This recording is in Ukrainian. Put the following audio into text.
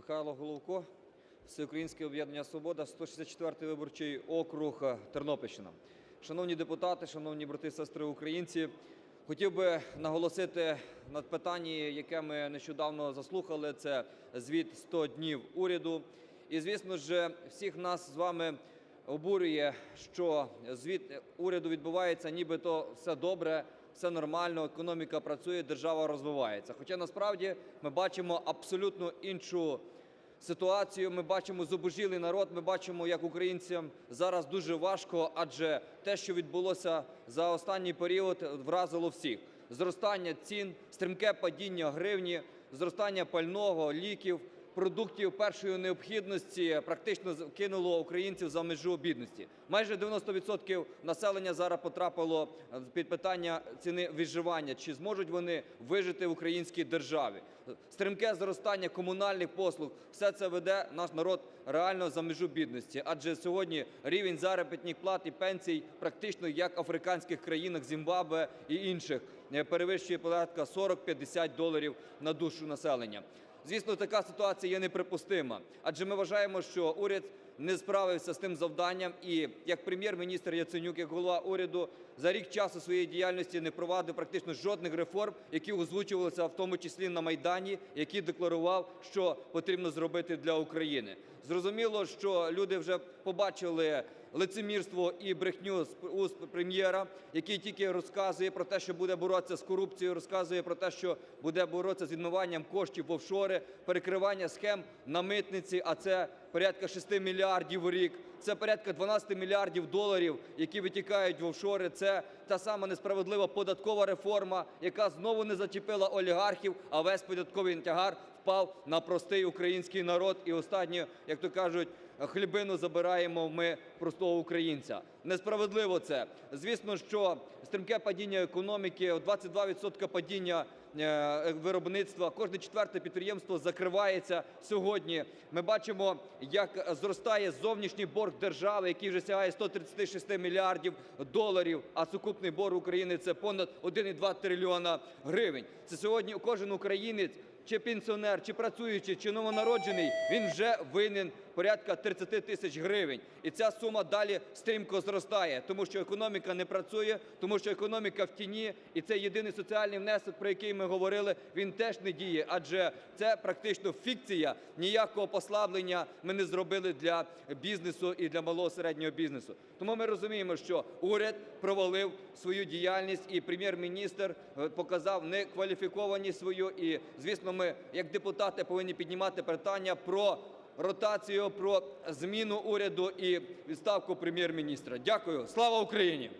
Михайло Головко, Всеукраїнське об'єднання «Свобода», 164 виборчий округ, Тернопільщина. Шановні депутати, шановні брати і сестри українці, хотів би наголосити на питанні, яке ми нещодавно заслухали, це звіт "100 днів уряду. І, звісно ж, всіх нас з вами обурює, що звіт уряду відбувається, нібито все добре, все нормально, економіка працює, держава розвивається. Хоча насправді ми бачимо абсолютно іншу ситуацію. Ми бачимо зубожілий народ, ми бачимо, як українцям зараз дуже важко, адже те, що відбулося за останній період, вразило всіх. Зростання цін, стрімке падіння гривні, зростання пального, ліків, продуктів першої необхідності практично кинуло українців за межу бідності. Майже 90% населення зараз потрапило е, під питання ціни виживання, чи зможуть вони вижити в українській державі. Стрімке зростання комунальних послуг – все це веде наш народ реально за межу бідності. Адже сьогодні рівень заробітних плат і пенсій практично як в африканських країнах Зімбабве і інших е, перевищує порядка 40-50 доларів на душу населення. Звісно, така ситуація є неприпустима, адже ми вважаємо, що уряд не справився з тим завданням, і як Прем'єр-міністр Яценюк, як голова уряду, за рік часу своєї діяльності не провадив практично жодних реформ, які озвучувалися в тому числі на Майдані, які декларував, що потрібно зробити для України. Зрозуміло, що люди вже побачили лицемірство і брехню з уст прем'єра, який тільки розказує про те, що буде боротися з корупцією, розказує про те, що буде боротися з відмиванням коштів в офшори, перекривання схем на митниці, а це порядка 6 мільярдів у рік. Це порядка 12 мільярдів доларів, які витікають в офшори. Це та сама несправедлива податкова реформа, яка знову не зачепила олігархів, а весь податковий тягар впав на простий український народ. І останнє, як то кажуть, хлібину забираємо ми простого українця. Несправедливо це. Звісно, що стрімке падіння економіки, 22% падіння виробництва, кожне четверте підприємство закривається сьогодні. Ми бачимо, як зростає зовнішній борг держави, який вже сягає 136 мільярдів доларів, а сукупний борг України – це понад 1,2 трильйона гривень. Це сьогодні кожен українець, чи пенсіонер, чи працюючий, чи новонароджений, він вже винен порядка 30 тисяч гривень. І ця сума далі стрімко зростає, тому що економіка не працює, тому що економіка в тіні, і це єдиний соціальний внесок, про який ми говорили, він теж не діє, адже це практично фікція. Ніякого послаблення ми не зробили для бізнесу і для малого середнього бізнесу. Тому ми розуміємо, що уряд провалив свою діяльність, і прем'єр-міністр е, показав некваліфікованість свою. І, звісно, ми, як депутати, повинні піднімати питання про ротацію, про зміну уряду і відставку прем'єр-міністра. Дякую. Слава Україні!